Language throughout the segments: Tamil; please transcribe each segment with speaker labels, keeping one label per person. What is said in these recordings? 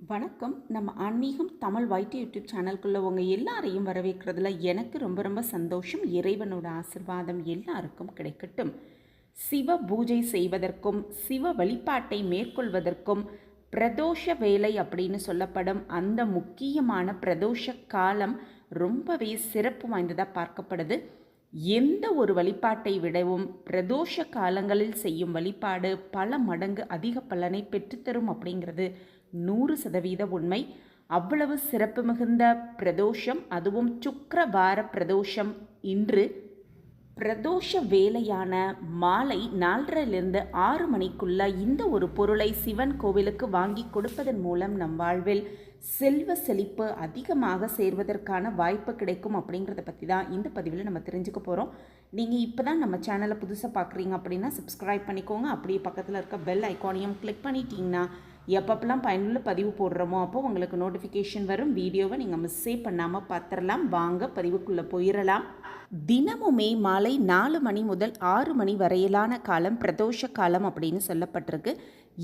Speaker 1: வணக்கம். நம்ம ஆன்மீகம் தமிழ் வைட்டி யூடியூப் சேனல்குள்ளே உங்கள் எல்லாரையும் வரவேற்கிறதுல எனக்கு ரொம்ப ரொம்ப சந்தோஷம். இறைவனோட ஆசிர்வாதம் எல்லாருக்கும் கிடைக்கட்டும். சிவ பூஜை செய்வதற்கும் சிவ வழிபாட்டை மேற்கொள்வதற்கும் பிரதோஷ வேலை அப்படின்னு சொல்லப்படும் அந்த முக்கியமான பிரதோஷ காலம் ரொம்பவே சிறப்பு வாய்ந்ததாக பார்க்கப்படுது. எந்த ஒரு வழிபாட்டை விடவும் பிரதோஷ காலங்களில் செய்யும் வழிபாடு பல மடங்கு அதிக பலனை பெற்றுத்தரும் அப்படிங்கிறது நூறு சதவீத உண்மை. அவ்வளவு சிறப்பு மிகுந்த பிரதோஷம் அதுவும் சுக்கரவார பிரதோஷம் இன்று பிரதோஷ வேலையான மாலை நாலரைலேருந்து ஆறு மணிக்குள்ள இந்த ஒரு பொருளை சிவன் கோவிலுக்கு வாங்கி கொடுப்பதன் மூலம் நம் வாழ்வில் செல்வ செழிப்பு அதிகமாக சேர்வதற்கான வாய்ப்பு கிடைக்கும் அப்படிங்கிறத பற்றி தான் இந்த பதிவில் நம்ம தெரிஞ்சுக்க போகிறோம் நீங்கள் இப்போ தான் நம்ம சேனலை புதுசாக பார்க்குறீங்க அப்படின்னா சப்ஸ்கிரைப் பண்ணிக்கோங்க. அப்படியே பக்கத்தில் இருக்க பெல் ஐக்கானையும் கிளிக் பண்ணிட்டீங்கன்னா எப்பப்பெல்லாம் பயனுள்ள பதிவு போடுறோமோ அப்போ உங்களுக்கு நோட்டிஃபிகேஷன் வரும். வீடியோவை நீங்கள் மிஸ்ஸே பண்ணாமல் பார்த்துடலாம் வாங்க பதிவுக்குள்ளே போயிடலாம் தினமுமே மாலை நாலு மணி முதல் ஆறு மணி வரையிலான காலம் பிரதோஷ காலம் அப்படின்னு சொல்லப்பட்டிருக்கு.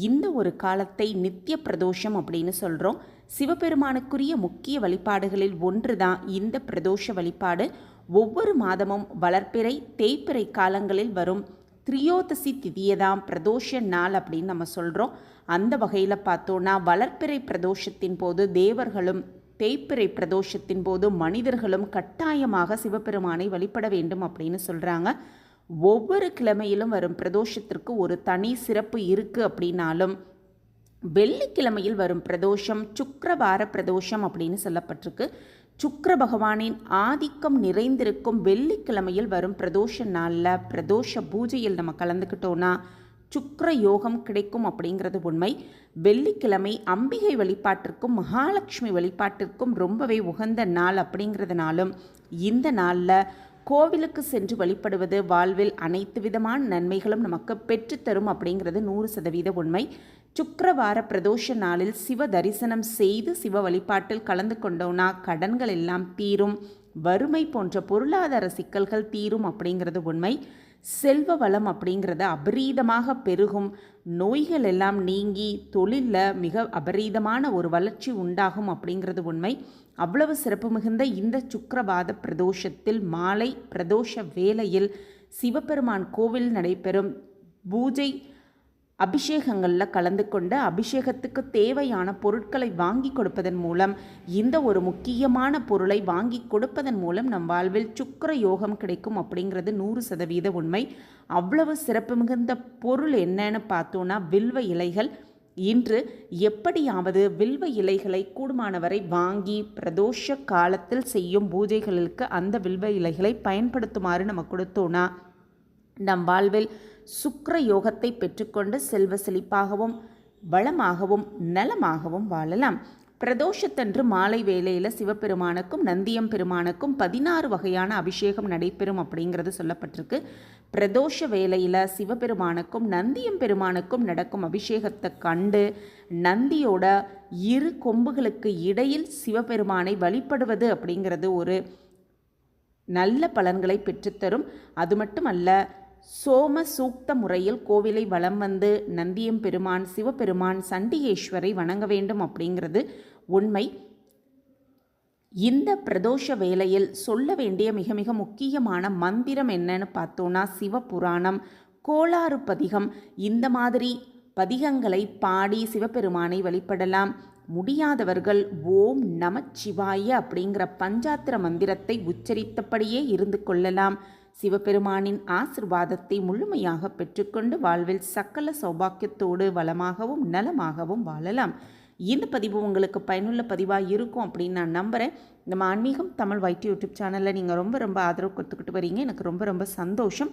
Speaker 1: இந்த ஒரு காலத்தை நித்திய பிரதோஷம் அப்படின்னு சொல்கிறோம் சிவபெருமானுக்குரிய முக்கிய வழிபாடுகளில் ஒன்று தான் இந்த பிரதோஷ வழிபாடு. ஒவ்வொரு மாதமும் வளர்ப்பிறை தேய்ப்பிறை காலங்களில் வரும். திரியோதசி திதியை தான் பிரதோஷ நாள் அப்படின்னு நம்ம சொல்கிறோம் அந்த வகையில் பார்த்தோன்னா வளர்ப்பிறை பிரதோஷத்தின் போது தேவர்களும் தேய்ப்பிறை பிரதோஷத்தின் போது மனிதர்களும் கட்டாயமாக சிவபெருமானை வழிபட வேண்டும் அப்படின்னு சொல்கிறாங்க ஒவ்வொரு கிழமையிலும் வரும் பிரதோஷத்திற்கு ஒரு தனி சிறப்பு இருக்குது அப்படின்னாலும் வெள்ளிக்கிழமையில் வரும் பிரதோஷம் சுக்கரவார பிரதோஷம் அப்படின்னு சொல்லப்பட்டிருக்கு. சுக்கர பகவானின் ஆதிக்கம் நிறைந்திருக்கும் வெள்ளிக்கிழமையில் வரும் பிரதோஷ நாளில் பிரதோஷ பூஜையில் நம்ம கலந்துக்கிட்டோன்னா சுக்கர யோகம் கிடைக்கும் அப்படிங்கிறது உண்மை. வெள்ளிக்கிழமை அம்பிகை வழிபாட்டிற்கும் மகாலட்சுமி வழிபாட்டிற்கும் ரொம்பவே உகந்த நாள் அப்படிங்கிறதுனாலும் இந்த நாளில் கோவிலுக்கு சென்று வழிபடுவது வாழ்வில் அனைத்து விதமான நன்மைகளும் நமக்கு பெற்றுத்தரும் அப்படிங்கிறது நூறு சதவீத உண்மை. சுக்கரவார பிரதோஷ நாளில் சிவ தரிசனம் செய்து சிவ வழிபாட்டில் கலந்து கொண்டோம்னா கடன்கள் எல்லாம் தீரும். வறுமை போன்ற பொருளாதார சிக்கல்கள் தீரும் அப்படிங்கிறது உண்மை. செல்வ வளம் அப்படிங்கிறது அபரீதமாக பெருகும். நோய்கள் எல்லாம் நீங்கி தொழிலில் மிக அபரீதமான ஒரு வளர்ச்சி உண்டாகும் அப்படிங்கிறது உண்மை. அவ்வளவு சிறப்பு மிகுந்த இந்த சுக்கரவாத பிரதோஷத்தில் மாலை பிரதோஷ வேளையில் சிவபெருமான் கோவில் நடைபெறும். பூஜை அபிஷேகங்களில் கலந்து கொண்டு அபிஷேகத்துக்கு தேவையான பொருட்களை வாங்கி கொடுப்பதன் மூலம் இந்த ஒரு முக்கியமான பொருளை வாங்கி கொடுப்பதன் மூலம் நம் வாழ்வில் சுக்கர யோகம் கிடைக்கும் அப்படிங்கிறது நூறு சதவீத உண்மை. அவ்வளவு சிறப்பு மிகுந்த பொருள் என்னன்னு பார்த்தோன்னா வில்வ இலைகள். இன்று எப்படியாவது வில்வ இலைகளை கூடுமானவரை வாங்கி பிரதோஷ காலத்தில் செய்யும் பூஜைகளுக்கு அந்த வில்வ இலைகளை பயன்படுத்துமாறு நம்ம கொடுத்தோன்னா நம் வாழ்வில் சுக்கர யோகத்தை பெற்றுக்கொண்டு செல்வ செழிப்பாகவும் வளமாகவும் நலமாகவும் வாழலாம். பிரதோஷத்தன்று மாலை வேளையில் சிவபெருமானுக்கும் நந்தியம் பெருமானுக்கும் பதினாறு வகையான அபிஷேகம் நடைபெறும் அப்படிங்கிறது சொல்லப்பட்டிருக்கு. பிரதோஷ வேளையில் சிவபெருமானுக்கும் நந்தியம் பெருமானுக்கும் நடக்கும் அபிஷேகத்தை கண்டு நந்தியோட இரு கொம்புகளுக்கு இடையில் சிவபெருமானை வழிபடுவது அப்படிங்கிறது ஒரு நல்ல பலன்களை பெற்றுத்தரும். அது மட்டுமல்ல சோம சூக்த முறையில் கோவிலை வலம் வந்து நந்தியம் பெருமான் சிவபெருமான் சண்டிகேஸ்வரை வணங்க வேண்டும் அப்படிங்கிறது உண்மை. இந்த பிரதோஷ வேளையில் சொல்ல வேண்டிய மிக மிக முக்கியமான மந்திரம் என்னன்னு பார்த்தோன்னா சிவபுராணம். கோளாறு பதிகம். இந்த மாதிரி பதிகங்களை பாடி சிவபெருமானை வழிபடலாம். முடியாதவர்கள் ஓம் நமச்சிவாய அப்படிங்கிற பஞ்சாத்திர மந்திரத்தை உச்சரித்தபடியே இருந்து கொள்ளலாம். சிவபெருமானின் ஆசிர்வாதத்தை முழுமையாக பெற்றுக்கொண்டு வாழ்வில் சக்கல சௌபாக்கியத்தோடு வளமாகவும் நலமாகவும் வாழலாம். இந்த பதிவு உங்களுக்கு பயனுள்ள பதிவாக இருக்கும் அப்படின்னு நான் நம்புகிறேன் நம்ம ஆன்மீகம் தமிழ் வைட்டி யூடியூப் சேனலில் நீங்கள் ரொம்ப ரொம்ப ஆதரவு கொடுத்துக்கிட்டு வரீங்க. எனக்கு ரொம்ப ரொம்ப சந்தோஷம்.